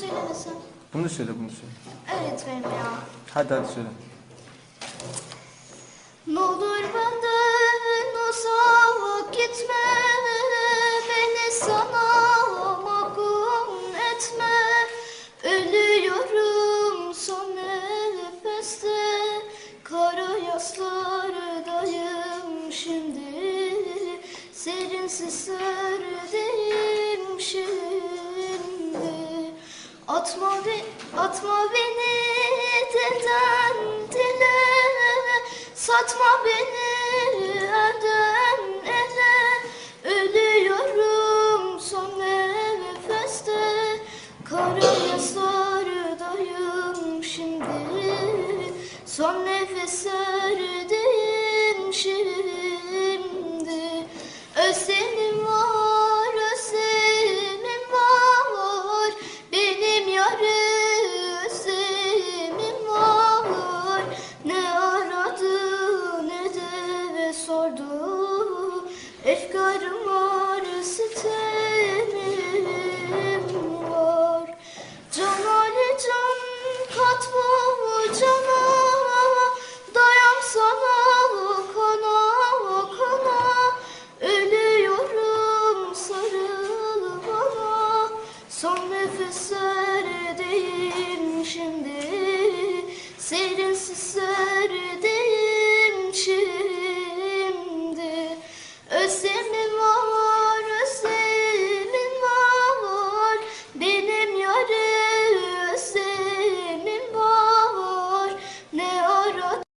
söylemesem. Bunu söyle bunu söyle. Öğretmenim ya. Hadi hadi söyle. Ne olur benden uzak gitme Beni sana mahkum etme Ölüyorum son nefeste Kara yaslardayım şimdi Serin sislerdeyim Atma, be, atma beni dilden dile. Satma beni elden ele. Ölüyorum son nefeste. Karaya sardayım şimdi. Son nefes erdeyim şimdi. Özledim Efkarım var, sitemim var. Cemal'e can katma hocama, dayam sana o kana kana. Ölüyorum sarıl bana, son nefes şimdi.